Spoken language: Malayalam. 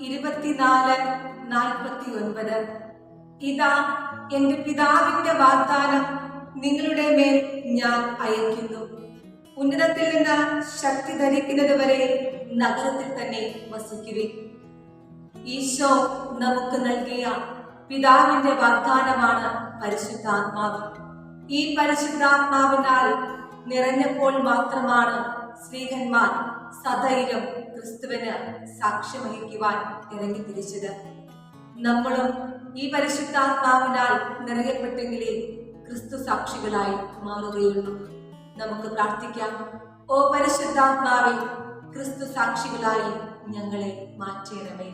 ഇരുപത്തിനാല് നാൽപ്പത്തി ഒൻപത് ഇതാ എന്റെ പിതാവിന്റെ വാഗ്ദാനം നിങ്ങളുടെ മേൽ ഞാൻ അയക്കുന്നു ഉന്നതത്തിൽ നിന്ന് ശക്തി ധരിക്കുന്നത് വരെ നഗരത്തിൽ തന്നെ വസിക്കുവിൻ. ഈശോ നമുക്ക് നൽകിയ പിതാവിന്റെ വാഗ്ദാനമാണ് പരിശുദ്ധാത്മാവ്. ഈ പരിശുദ്ധാത്മാവിനാൽ നിറഞ്ഞപ്പോൾ മാത്രമാണ് സ്ത്രീകന്മാർ സധൈര്യം ക്രിസ്തുവിന് സാക്ഷ്യം വഹിക്കുവാൻ ഇറങ്ങി തിരിച്ചത് നമ്മളും ഈ പരിശുദ്ധാത്മാവിനാൽ നിറയപ്പെട്ടെങ്കിലേ ക്രിസ്തു സാക്ഷികളായി മാറുകയുള്ളൂ. നമുക്ക് പ്രാർത്ഥിക്കാം. ഓ പരിശുദ്ധാത്മാവെ ക്രിസ്തു സാക്ഷികളായി ഞങ്ങളെ മാറ്റണമേ.